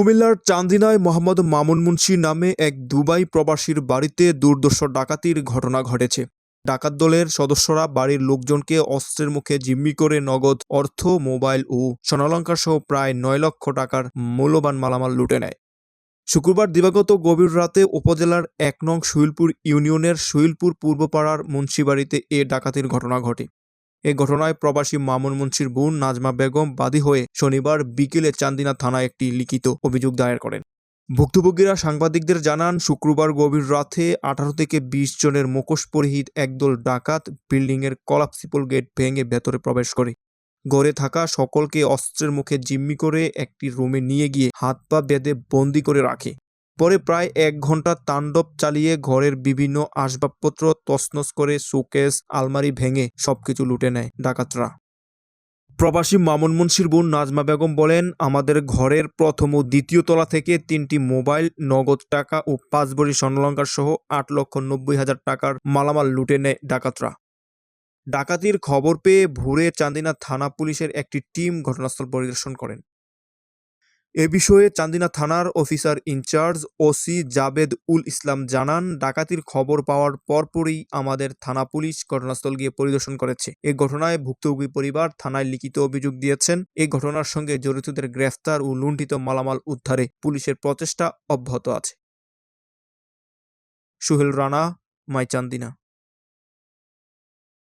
কুমিল্লার চান্দিনায় মোহাম্মদ মামুন মুন্সি নামে এক দুবাই প্রবাসীর বাড়িতে দুর্দর্শ ডাকাতির ঘটনা ঘটেছে। ডাকাত দলের সদস্যরা বাড়ির লোকজনকে অস্ত্রের মুখে জিম্মি করে নগদ অর্থ, মোবাইল ও স্বর্ণালঙ্কার সহ প্রায় নয় লক্ষ টাকার মূল্যবান মালামাল লুটে নেয়। শুক্রবার দিবাগত গভীর রাতে উপজেলার এক নং শুইলপুর ইউনিয়নের শৈলপুর পূর্বপাড়ার মুন্সিবাড়িতে এ ডাকাতির ঘটনা ঘটে। এ ঘটনায় প্রবাসী মামুন মুন্সির বোন নাজমা বেগম বাদী হয়ে শনিবার বিকেলে চান্দিনা থানায় একটি লিখিত অভিযোগ দায়ের করেন। ভুক্তভোগীরা সাংবাদিকদের জানান, শুক্রবার গভীর রাতে আঠারো থেকে বিশ জনের মুখোশ পরিহিত একদল ডাকাত বিল্ডিংয়ের কলাপসিপল গেট ভেঙে ভেতরে প্রবেশ করে। গড়ে থাকা সকলকে অস্ত্রের মুখে জিম্মি করে একটি রুমে নিয়ে গিয়ে হাত পা বেঁধে বন্দি করে রাখে। পরে প্রায় এক ঘণ্টা তাণ্ডব চালিয়ে ঘরের বিভিন্ন আসবাবপত্র তছনছ করে শোকেস, আলমারি ভেঙে সবকিছু লুটে নেয় ডাকাতরা। প্রবাসী মামুন মুন্সির বোন নাজমা বেগম বলেন, আমাদের ঘরের প্রথম ও দ্বিতীয় তলা থেকে তিনটি মোবাইল, নগদ টাকা ও পাঁচ বড়ি স্বর্ণলঙ্কার সহ আট লক্ষ নব্বই হাজার টাকার মালামাল লুটে নেয় ডাকাতরা। ডাকাতির খবর পেয়ে ভোরে চান্দিনা থানা পুলিশের একটি টিম ঘটনাস্থল পরিদর্শন করেন। এ বিষয়ে চান্দিনা থানার officer in charge OC Jabed Ul Islam জানান, ডাকাতির খবর পাওয়ার পরপরই আমাদের থানা পুলিশ ঘটনাস্থল গিয়ে পরিদর্শন করেছে। এ ঘটনায় ভুক্তভোগী পরিবার থানায় লিখিত অভিযোগ দিয়েছেন। এই ঘটনার সঙ্গে জড়িতদের গ্রেফতার ও লুণ্ঠিত মালামাল উদ্ধারে পুলিশের প্রচেষ্টা অব্যাহত আছে। সুহেল রানা, মাই চান্দিনা।